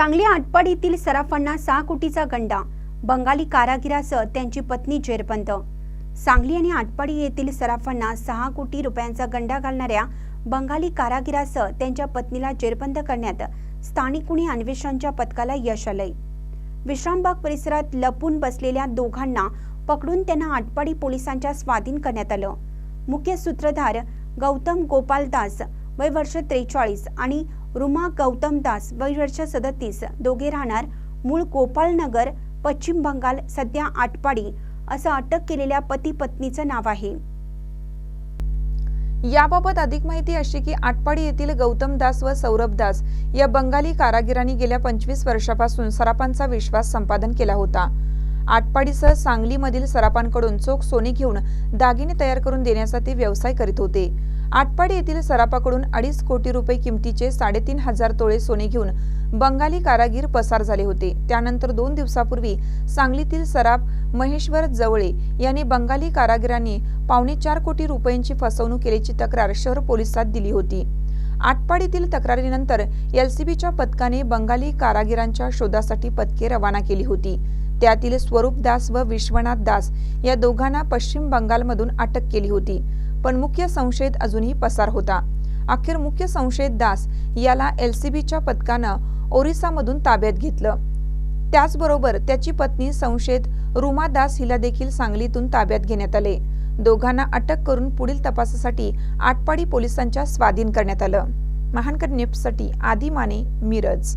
सांगली आटपाड येथील सराफांना सहा कोटीचा गंडा. बंगाली कारागिरासह त्यांची पत्नी जेरबंद सांगली आणि आटपाडी येथील सराफांना सहा कोटी रुपयांचा गंडा घालणाऱ्या बंगाली कारागिरासह त्यांच्या पत्नीला जेरबंद करण्यात स्थानिक गुन्हे अन्वेषणच्या पथकाला यश आलंय. विश्रामबाग परिसरात लपून बसलेल्या दोघांना पकडून त्यांना आटपाडी पोलिसांच्या स्वाधीन करण्यात आलं. मुख्य सूत्रधार गौतम गोपालदास वय वर्ष त्रेचाळीस आणि रुमा गौतम दास वय वर्ष सदतीस दोघे राहणार मूळ गोपालनगर पश्चिम बंगाल सध्या आटपाडी असं अटक केलेल्या पती पत्नीचं नाव आहे. याबाबत अधिक माहिती अशी की आटपाडी येथील गौतम दास व सौरभ दास या बंगाली कारागिरांनी गेल्या पंचवीस वर्षापासून सरापांचा विश्वास संपादन केला होता. आटपाडीसह सांगलीमधील सरापांकडून चोख सोने घेऊन दागिने तयार करून देण्याचा ते व्यवसाय करीत होते. आटपाडी येथील सरापाकडून अडीच कोटी रुपये किमतीचे साडेतीन हजार तोळे सोने घेऊन बंगाली कारागीर पसार झाले होते. त्यानंतर दोन दिवसापूर्वी सांगलीतील सराप महेश्वर जवळे यांनी बंगाली कारागिरांनी पावणे चार कोटी रुपयांची फसवणूक केल्याची तक्रार शहर पोलिसात दिली होती. आटपाडीतील तक्रारीनंतर एलसीबीच्या पथकाने बंगाली कारागिरांच्या शोधासाठी पथके रवाना केली होती. त्यातील स्वरूप दास व विश्वनाथ दास या दोघांना पश्चिम बंगालमधून अटक केली होती. पण मुख्य संशयित अजूनही पसार होता. अखेर मुख्य संशयित दास याला बीच्या पथकानं ओरिसामधून ताब्यात घेतलं. त्याचबरोबर त्याची पत्नी संशयित रुमा दास हिला देखील सांगलीतून ताब्यात घेण्यात आले. दोघांना अटक करून पुढील तपासासाठी आटपाडी पोलिसांच्या स्वाधीन करण्यात आलं. महानकर न्यूजसाठी आदी माने मिरज.